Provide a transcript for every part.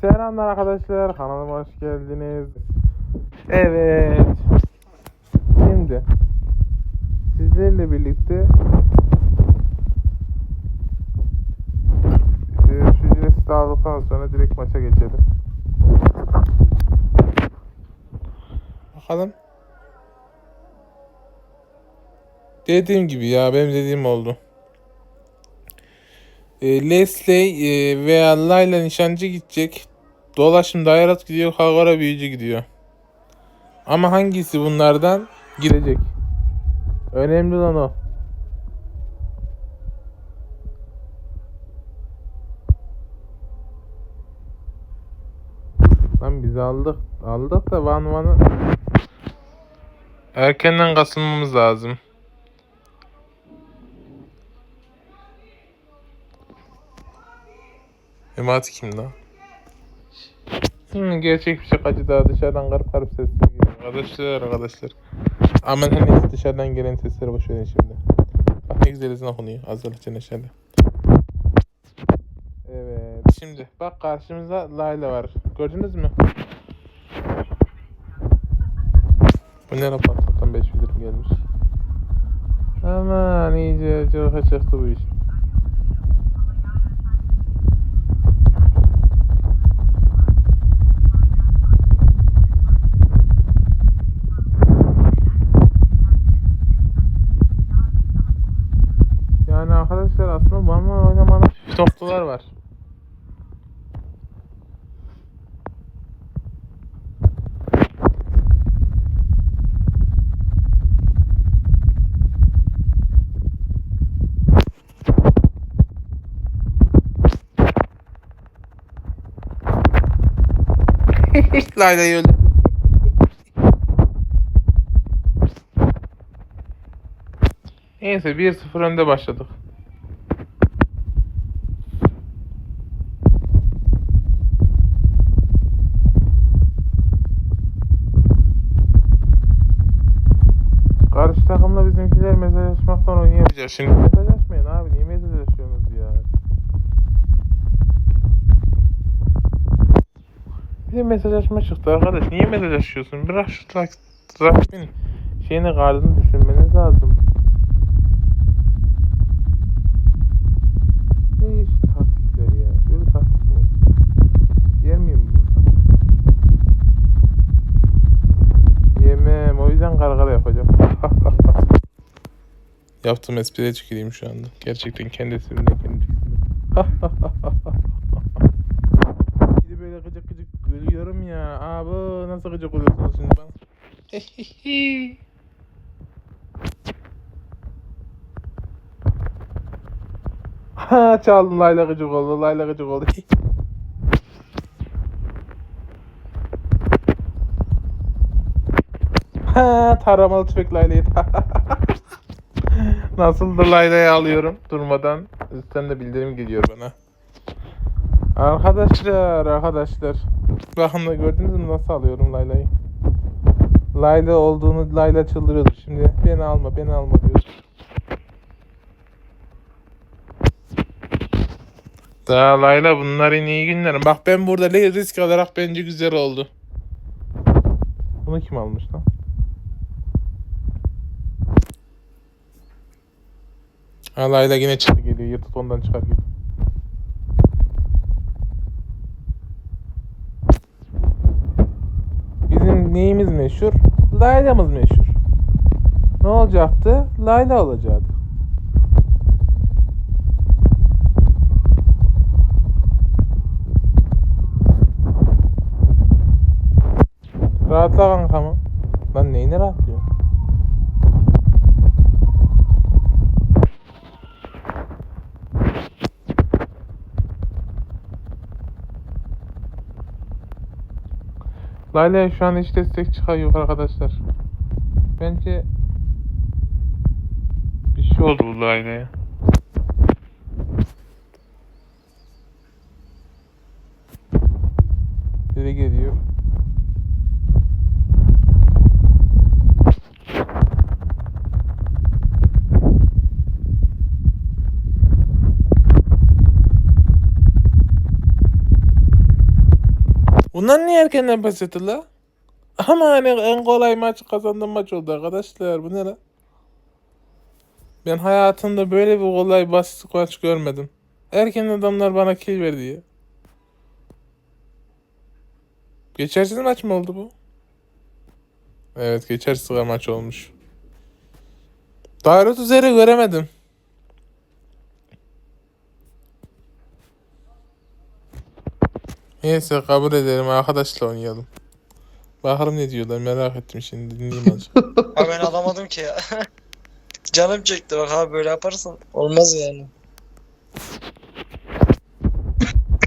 Selamlar arkadaşlar, kanalıma hoş geldiniz. Evet. Şimdi sizlerle birlikte şu jilesi aldıktan sonra direkt maça geçelim. Bakalım. Dediğim gibi ya benim dediğim oldu. E, Leslie e, veya Layla nişancı gidecek. Dolaşım Dairat gidiyor, Kagura büyücü gidiyor. Ama hangisi bunlardan girecek? Önemli olan o. Lan biz aldık. Aldık da Van Van'ı erkenden kasılmamız lazım. Emati kim lan? Hı, gerçek bir şakacı daha dışarıdan garip garip sesler geliyor. Arkadaşlar arkadaşlar. Aman neyse dışarıdan gelen sesleri boş verin şimdi. Bak ne güzel ezan okunuyor. Azralıkçı neşeli. Evet. Şimdi bak karşımızda Layla var. Gördünüz mü? Bu ne? Toplam 5 bildirim gelmiş. Aman iyice çok çıktı bu iş. Aslında One Man oynamanın noktalar var. Layla'yı öldürdüm. Neyse 1-0 önde başladık. Oynayamayacak. Şimdi mesajlaşmayın abi. Niye mesajlaşıyorsunuz ya? Bir de mesajlaşma çıktı arkadaş. Niye mesajlaşıyorsun? Bırak şu tak rakibin şeyini gardını düşünmeniz lazım. Ne iş taktikleri ya? Böyle taktik mi olur? Yer miyim burada? Yemem. O yüzden gargara yapacağım. Yaptığım espriye tüküreyim şu anda. Gerçekten kendi esprimden kendim tükürüyorum. Bir de böyle gıcık gıcık gülüyorum ya. Aa bu nasıl gıcık oluyorsunuz şimdi bana? Ha çaldım Layla gıcık oldu. Layla gıcık oldu. ha taramalı tüfek Layla'yı. Nasıl da Layla'yı alıyorum durmadan. Üstten de bildirim geliyor bana. Arkadaşlar, arkadaşlar. Bakın da gördünüz mü nasıl alıyorum Layla'yı? Layla olduğunu Layla çıldırıyordu. Şimdi beni alma, beni alma diyor. Daha Layla bunların iyi günlerim. Bak ben burada risk alarak bence güzel oldu. Bunu kim almış lan? Ha Layla yine çıktı geliyor. Yırtıp ondan çıkar gibi. Bizim neyimiz meşhur? Layla'mız meşhur. Ne olacaktı? Layla olacaktı. Rahatla kanka mı? Lan neyine rahatlıyor? Layla şu an hiç destek çıkar arkadaşlar. Bence bir şey oldu bu Layla'ya. Biri geliyor. Bunlar niye erkenden pes etti la? Ama hani en kolay maç kazandığım maç oldu arkadaşlar. Bu ne la? Ben hayatımda böyle bir kolay basit maç görmedim. Erken adamlar bana kill verdi ya. Geçersiz maç mı oldu bu? Evet geçersiz maç olmuş. Dairot üzeri göremedim. Neyse kabul edelim arkadaşla oynayalım. Bakalım ne diyorlar merak ettim şimdi dinleyeyim azıcık. Abi ben alamadım ki ya. Canım çekti bak abi böyle yaparsan olmaz yani.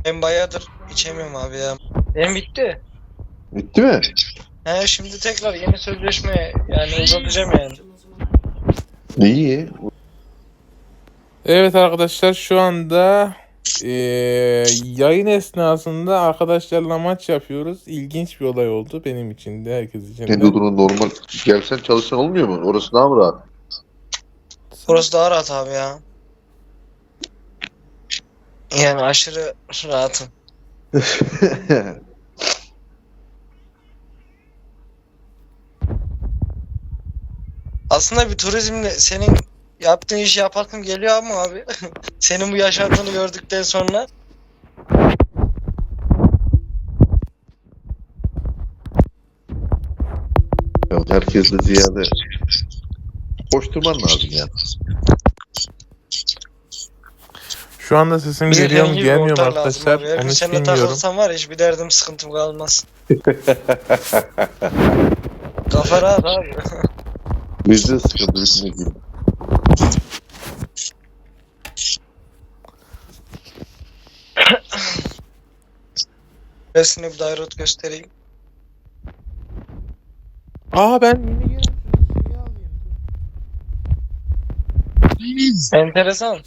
Ben bayağıdır içemiyorum abi ya. Benim bitti. Bitti mi? He şimdi tekrar yeni sözleşme yani uzatacağım yani. İyi. Evet arkadaşlar şu anda eee, yayın esnasında arkadaşlarla maç yapıyoruz. İlginç bir olay oldu benim için de herkes için Kendi de. odunu normal. Gelsen çalışsan olmuyor mu? Orası daha mı rahat? Burası daha rahat abi ya. Yani aşırı rahatım. Aslında bir turizmle senin yaptığın işi yaparken geliyor ama abi. senin bu yaşantını gördükten sonra Ya herkesle ziyade koşturman lazım ya. Şu anda sesim geliyor mu gelmiyor mu arkadaşlar? Onu hiç seninle bilmiyorum. takılsam var ya hiçbir derdim sıkıntım kalmaz. Kafa rahat abi. Bizde sıkıntı bitmek gibi. Resmini bir dairot göstereyim. Aa ben yeni gelen şeyi alayım. Enteresan.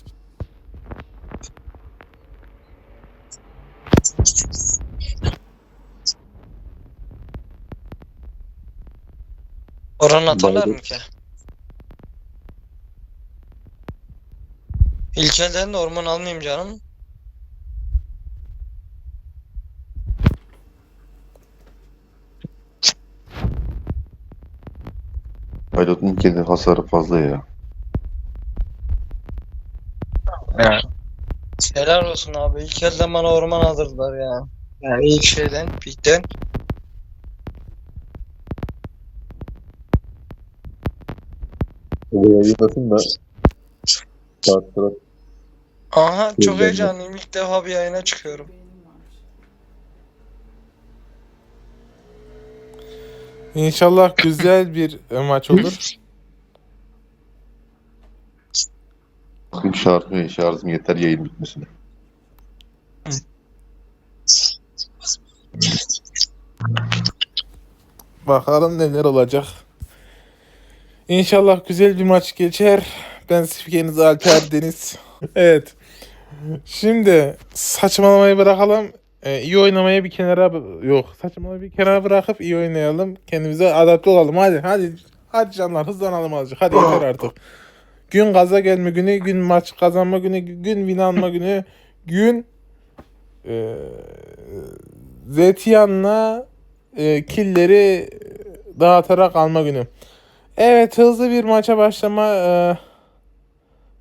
Oranı atarlar mı ki? İlk elden de orman almayayım canım. Pilotun kendi hasarı fazla ya. Helal olsun abi. İlk elden bana orman aldırdılar ya. Yani ilk şeyden, pikten. Oraya yayınlasın da saat Aha çok heyecanlıyım. İlk defa bir yayına çıkıyorum. İnşallah güzel bir e, maç olur. Benim şarjım, şarjım yeter yayın bitmesine. Bakalım neler olacak. İnşallah güzel bir maç geçer. Ben spikeriz Alper Deniz. evet. Şimdi saçmalamayı bırakalım. Ee, iyi oynamaya bir kenara yok. Saçmalamayı bir kenara bırakıp iyi oynayalım. Kendimize adapte olalım. Hadi hadi. Hadi canlar hızlanalım azıcık. Hadi yeter artık. Gün gaza gelme günü, gün maç kazanma günü, gün win alma günü, gün e, Zetiyan'la e, killeri dağıtarak alma günü. Evet hızlı bir maça başlama e,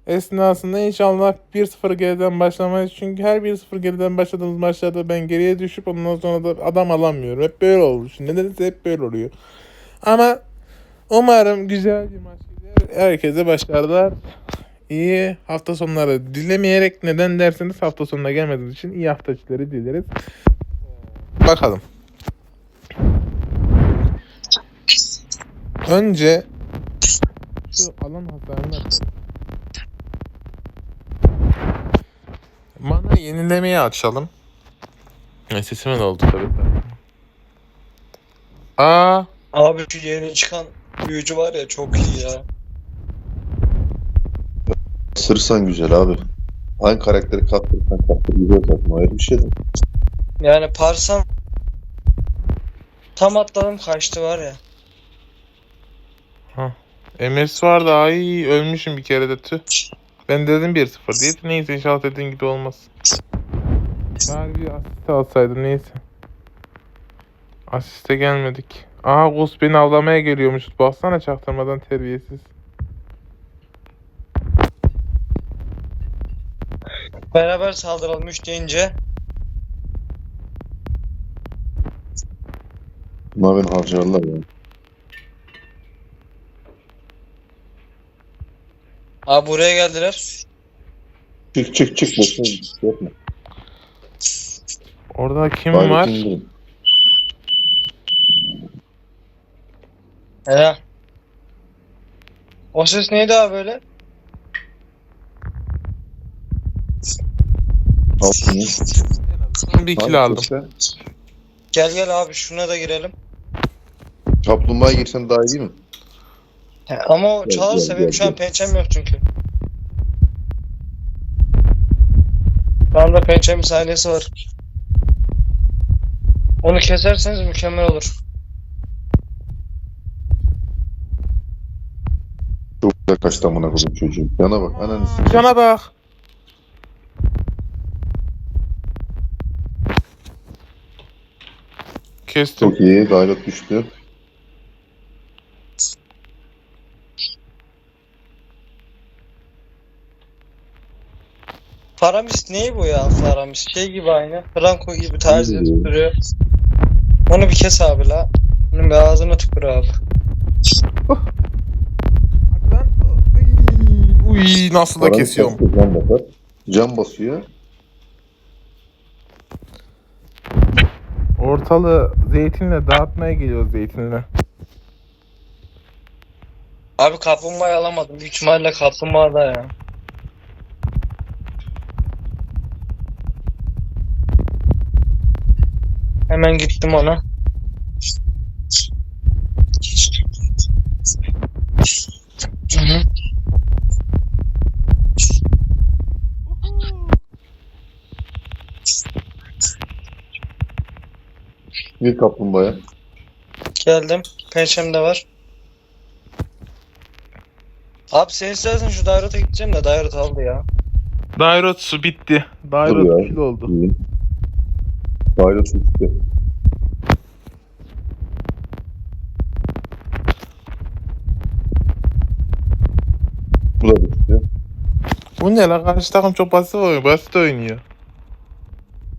esnasında inşallah 1-0 geriden başlamayız. Çünkü her 1-0 geriden başladığımız maçlarda ben geriye düşüp ondan sonra da adam alamıyorum. Hep böyle. Şimdi nedense hep böyle oluyor. Ama umarım güzel bir maç. Herkese başarılar. İyi hafta sonları dilemeyerek neden derseniz hafta sonuna gelmediğiniz için iyi hafta içleri dileriz. Bakalım. Önce şu alan hasarını açalım. Mana yenilemeyi açalım. Ay, Sesime de oldu tabii. Aa, Abi şu yeni çıkan büyücü var ya çok iyi ya. Sırsan güzel abi. Hangi karakteri kaptırırsan kaptır güzel zaten. O ayrı bir şey de. Yani Parsan tam atladım kaçtı var ya. MS vardı. Ay ölmüşüm bir kere de tüh. Ben dedim 1-0 diye. Neyse inşallah dediğin gibi olmaz. Bari bir asist alsaydım neyse. Asiste gelmedik. Aa Gus beni avlamaya geliyormuş. Baksana çaktırmadan terbiyesiz. Beraber saldıralım 3 deyince. Bunlar beni harcarlar ya. Abi buraya geldiler. Çık çık çık. Boşuna yapma. Orada kim Gayret var? indirin. He. O ses neydi abi böyle? Al bunu. Bir Hangi aldım. Gel gel abi şuna da girelim. Kaplumbağaya girsen daha iyi değil mi? He, ama o Gel, çalarsa gel, benim gel, şu an gel. pençem yok çünkü. Şu anda pençemin saniyesi var. Onu keserseniz mükemmel olur. Çok güzel kaçtı amına koyayım çocuğum. Yana bak ananı sikeyim. Cana bak. Kestim. Çok iyi. Gayret düştü. Faramis neyi bu ya Faramis? Şey gibi aynı. Franco gibi tarzı Hmm. duruyor. Onu bir kes abi la. Onun bir ağzına tükür abi. Uy nasıl da Paranı kesiyorum. Can basıyor. Ortalığı zeytinle dağıtmaya geliyoruz zeytinle. Abi kaplumbağayı alamadım. Büyük ihtimalle kaplumbağa da ya. Hemen gittim ona. Bir kaplumbağaya. Geldim. Pençem de var. Abi sen istersen şu dairete gideceğim de dairet aldı ya. Dairot su bitti. Dur Dairot ya. kill oldu. İyi. Gayret düştü. Bu da düştü. Bu ne lan? Karşı takım çok basit oynuyor. Basit oynuyor.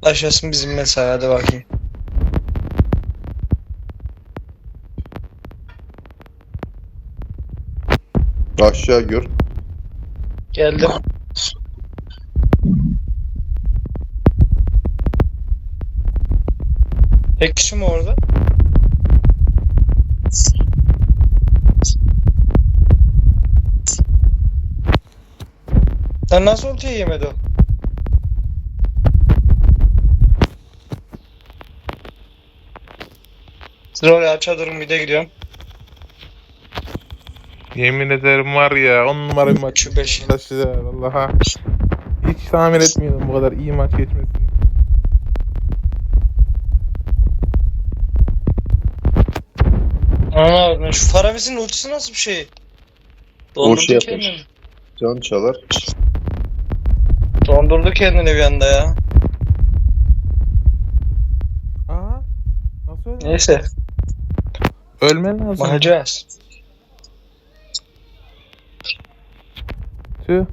Başlasın bizim mesai hadi bakayım. Aşağı gör. Geldim. Tek kişi mi orada? Sen nasıl ultiyi yemedi o? Siz oraya bir de gidiyorum. Yemin ederim var ya. On numara bir maç. Şu beşi. Arkadaşlar Allah'a. Hiç tahmin etmiyordum bu kadar iyi maç geçmesini. Ana şu Faravis'in ultisi nasıl bir şey? Dondurdu şey kendini. Can çalar. Dondurdu kendini bir anda ya. Aa. Nasıl öldü? Neyse. Ölmen lazım. Bakacağız. Tüh.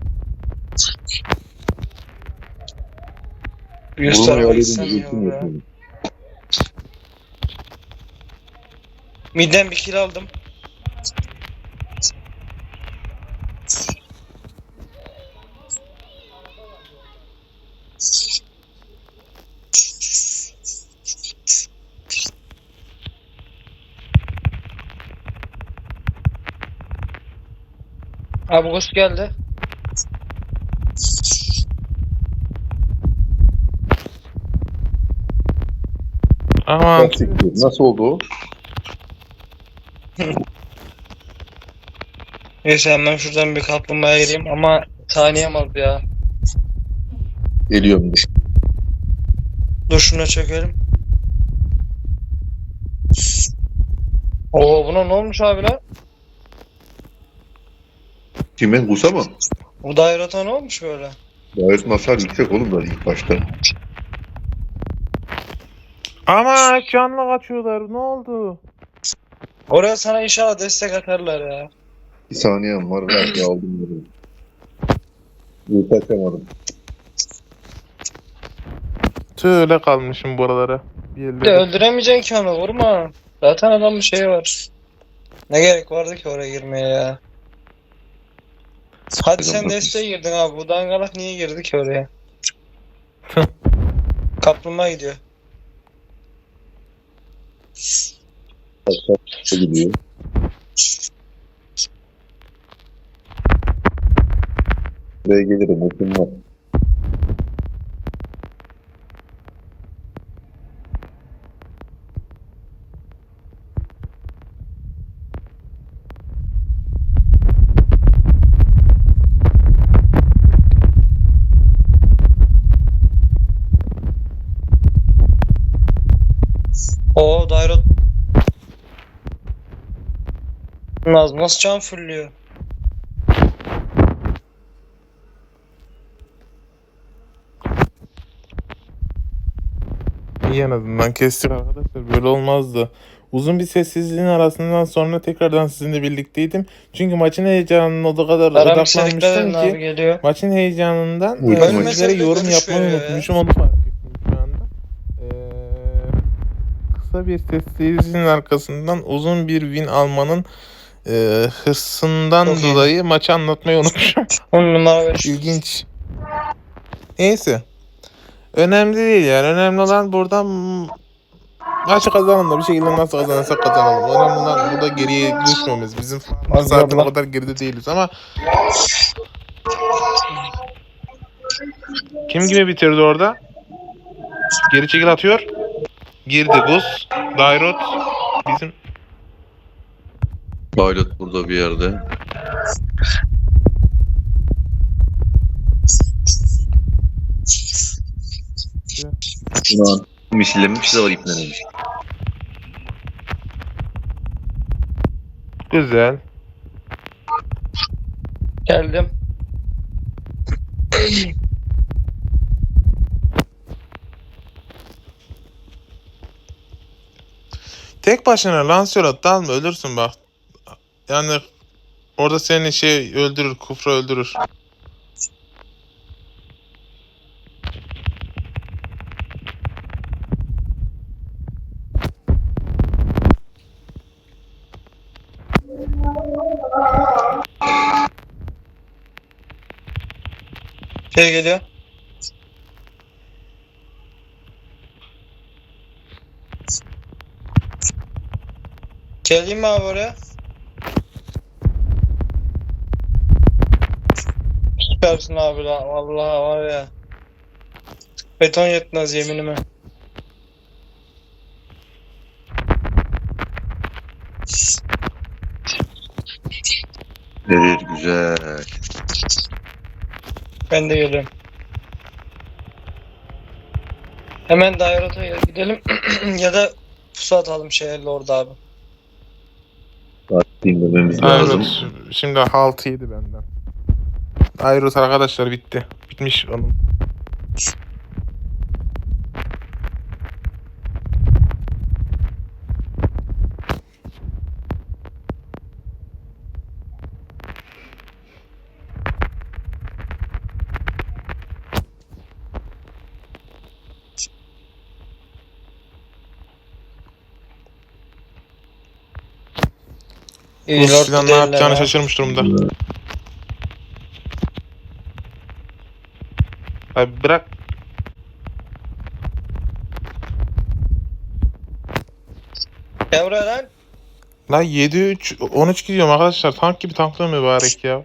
Yüz tarafa gitsem ya. Midden bir kill aldım. Abi Gus geldi. Aman. Siktir. Nasıl oldu o? Neyse hemen şuradan bir kaplumbağaya gireyim ama saniyem az ya. Geliyorum. dur. Dur şuna çekelim. Oo buna ne olmuş abiler? Kime? Gusa mı? Bu dairata ne olmuş böyle? Gayret masar yüksek oğlum da ilk başta. Ama canlı kaçıyorlar. Ne oldu? Oraya sana inşallah destek atarlar ya. Bir saniyem var. Belki aldım bunu. Yırtaçamadım. Tüh öyle kalmışım buralara. Bir Bir de yerlere. öldüremeyeceksin ki onu vurma. Zaten adamın şeyi var. Ne gerek vardı ki oraya girmeye ya. Hadi sen desteğe girdin abi. Bu dangalak niye girdi ki oraya? Kaplumbağa gidiyor. Kaçta gidiyor. Buraya gelirim. Ultim var. Oo Dairot. Naz nasıl can fulluyor? İyi en azından kestik arkadaşlar. Böyle olmazdı. Uzun bir sessizliğin arasından sonra tekrardan sizinle birlikteydim. Çünkü maçın heyecanına o kadar dikkat odaklanmıştım ki maçın heyecanından bile yorum yapmayı unutmuşum. Onu fark ettim şu anda. Ee, kısa bir sessizliğin arkasından uzun bir win almanın e, hırsından Çok iyi. dolayı maçı anlatmayı unutmuşum. 10 numara ver. İlginç. Neyse. Önemli değil yani. Önemli olan buradan maçı kazanalım da bir şekilde nasıl kazanırsak kazanalım. Önemli olan burada geriye düşmemiz. Bizim Allah zaten o kadar geride değiliz ama kim gibi bitirdi orada? Geri çekil atıyor. Girdi Gus. Dairot. Bizim Pilot burada bir yerde. Ulan misillemiş de var iplenemiş. güzel. Geldim. Tek başına Lancelot dalma ölürsün bak. Yani orada seni şey öldürür, Kufra öldürür. Şey geliyor. Geleyim mi abi oraya? Süpersin abi la. Vallahi var ya. Beton yetmez yeminime. Evet güzel. Ben de geliyorum. Hemen Dairot'a gidelim ya da pusu atalım şehirle orada abi. Saat dinlememiz lazım. Ayrut şimdi 6 yedi benden. Ayrut arkadaşlar bitti. Bitmiş onun. Rus Lord filan ne yapacağını şaşırmış durumda. Abi bırak. Gel buraya lan. Lan 7-3 13 gidiyorum arkadaşlar. Tank gibi tanklıyorum mübarek ya.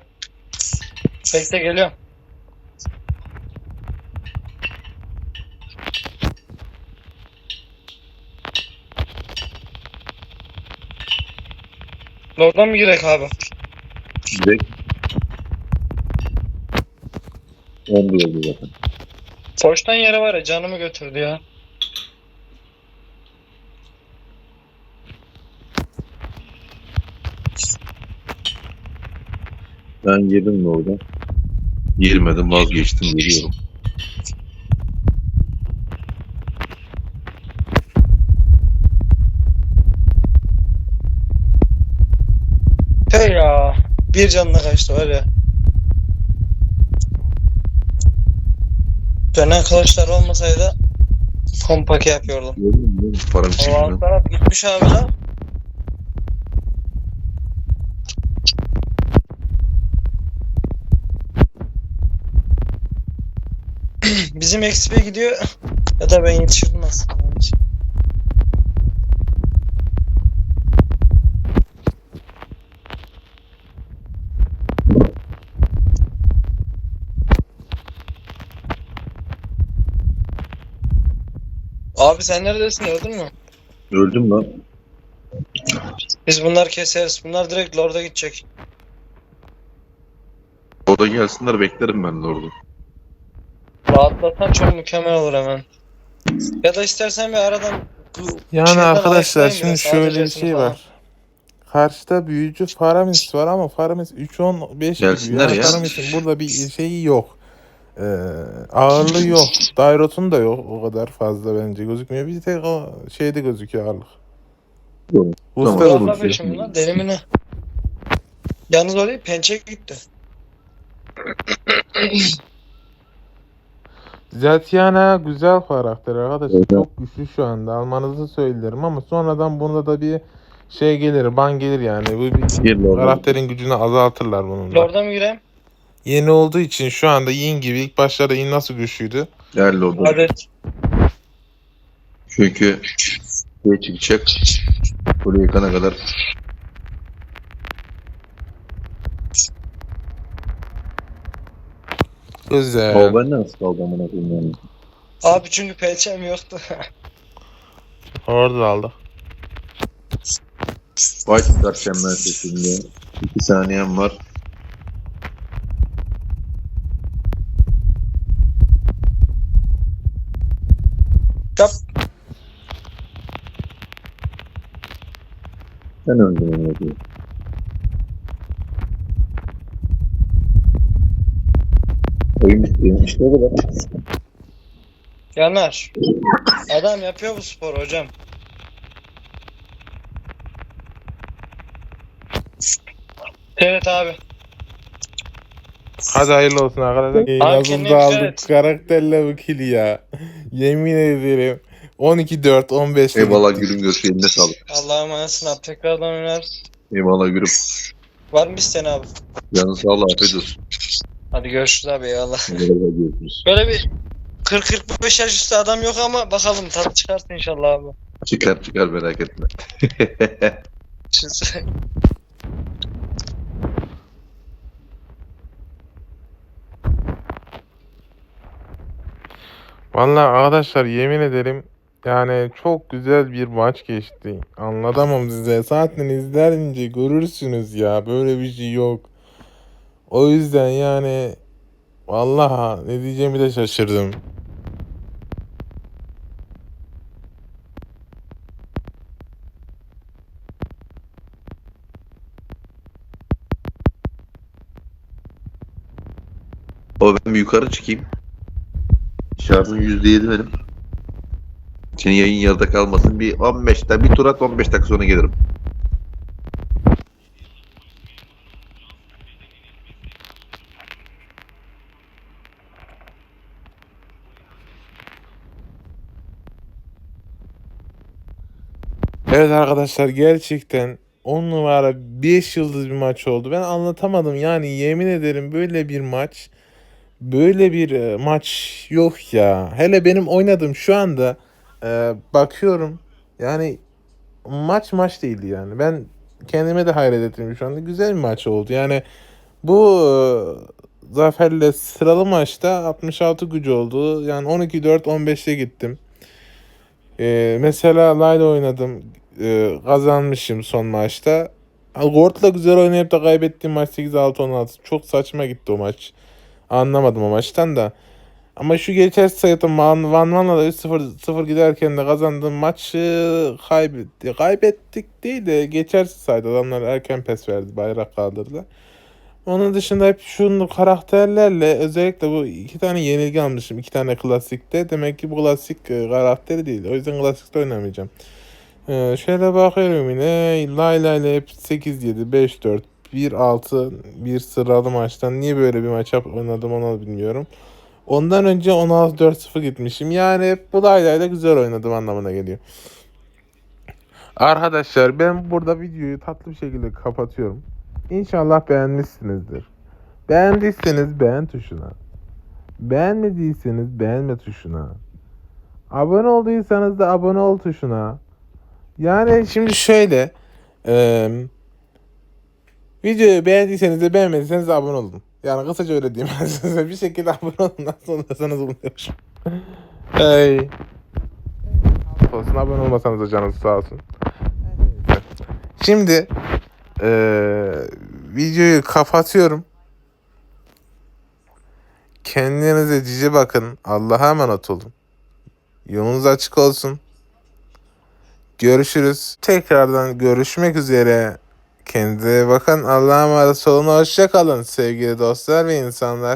Bekle geliyorum. Oradan mı girek abi? Direkt 11 oldu zaten. Koçtan yere var ya canımı götürdü ya. Ben yedim mi orada? Girmedim vazgeçtim geliyorum. Hey ya. Bir canına kaçtı var ya. Dönen kılıçlar olmasaydı kompake yapıyordum. Param O alt taraf gitmiş abi lan. Bizim XP gidiyor ya da ben yetişirdim aslında. Abi sen neredesin öldün mü? Öldüm lan. Biz bunlar keseriz. Bunlar direkt Lord'a gidecek. Orada gelsinler beklerim ben de orada. Rahatlatsan çok mükemmel olur hemen. Ya da istersen bir aradan Yani Şeyden arkadaşlar ayıklayın şimdi biraz, şöyle bir şey falan. var. Karşıda büyücü Faramis var ama Faramis 3-10-5 gidiyor. Gelsinler Yani ya. Faramis'in burada bir şeyi yok. Ee, ağırlığı yok. Dairot'un da yok o kadar fazla bence gözükmüyor. Bir tek o şeyde gözüküyor ağırlık. Doğru. Usta Tamam. Peşim şey. lan? Yalnız oraya pençe gitti. Zatiana güzel karakter arkadaşlar. Evet. Çok güçlü şu anda. Almanızı söylerim ama sonradan bunda da bir şey gelir, ban gelir yani. Bu bir karakterin gücünü azaltırlar bununla. Lord'a mı gireyim? Yeni olduğu için şu anda Yin gibi ilk başlarda Yin nasıl güçlüydü? Gel Lord'a. Hadi. Çünkü şey çıkacak. Buraya yıkana kadar. Güzel. O ben nasıl kaldı amına koyayım yani. Abi çünkü pençem yoktu. Orada da aldı. White Star Chamber sesinde. 2 saniyem var. Yap. Ben öldüm amına koyayım. Oyun bitti. İşte o kadar. Yanar. Adam yapıyor bu spor hocam. Evet abi. Hadi hayırlı olsun arkadaşlar. Ee, Abi Nasıl kendine da dikkat aldık karakterle bu kill ya. Yemin ederim. 12-4, 15 Eyvallah gülüm görüşü eline sağlık. Allah'a emanetsin abi. Tekrardan oynarız. Eyvallah gülüm. Var mı isteyen abi? Canın sağ ol afiyet olsun. Hadi görüşürüz abi eyvallah. Eyvallah görüşürüz. Böyle bir 40-45 yaş üstü adam yok ama bakalım tadı çıkarsın inşallah abi. Çıkar çıkar merak etme. Şimdi- Vallahi arkadaşlar yemin ederim yani çok güzel bir maç geçti. Anlatamam size. Zaten izlerince görürsünüz ya. Böyle bir şey yok. O yüzden yani vallahi ne diyeceğimi de şaşırdım. O ben yukarı çıkayım. Şarjım %7 benim. Senin yayın yarıda kalmasın. Bir 15 dakika, bir tur at 15 dakika sonra gelirim. Evet arkadaşlar gerçekten 10 numara 5 yıldız bir maç oldu. Ben anlatamadım yani yemin ederim böyle bir maç böyle bir e, maç yok ya. Hele benim oynadığım şu anda e, bakıyorum yani maç maç değildi yani. Ben kendime de hayret ettim şu anda. Güzel bir maç oldu. Yani bu e, Zafer'le sıralı maçta 66 gücü oldu. Yani 12-4 15'te gittim. E, mesela Layla oynadım. E, kazanmışım son maçta. Gord'la güzel oynayıp da kaybettiğim maç 8-6-16. Çok saçma gitti o maç. Anlamadım o maçtan da. Ama şu geçer sayıda Van Van Van'la da 3-0 giderken de kazandığım maçı kaybetti. Kaybettik değil de geçersiz saydı. Adamlar erken pes verdi. Bayrak kaldırdı. Onun dışında hep şunu karakterlerle özellikle bu iki tane yenilgi almışım. iki tane klasikte. Demek ki bu klasik e, karakteri değil. O yüzden klasikte oynamayacağım. Ee, şöyle bakıyorum yine. Layla ile hep 8-7, 5-4, 1-6 bir sıralı maçtan niye böyle bir maç oynadım onu bilmiyorum. Ondan önce 16-4-0 gitmişim. Yani bu da güzel oynadım anlamına geliyor. Arkadaşlar ben burada videoyu tatlı bir şekilde kapatıyorum. İnşallah beğenmişsinizdir. Beğendiyseniz beğen tuşuna. Beğenmediyseniz beğenme tuşuna. Abone olduysanız da abone ol tuşuna. Yani şimdi şöyle. eee videoyu beğendiyseniz de beğenmediyseniz de abone olun. Yani kısaca öyle diyeyim ben size. Bir şekilde abone olun. Nasıl olursanız demişim. Hey. Olsun abone olmasanız da canınız sağ olsun. Şimdi eee, videoyu kapatıyorum. Kendinize cici bakın. Allah'a emanet olun. Yolunuz açık olsun. Görüşürüz. Tekrardan görüşmek üzere. Kendinize bakın. Allah'a emanet olun. Hoşça kalın sevgili dostlar ve insanlar.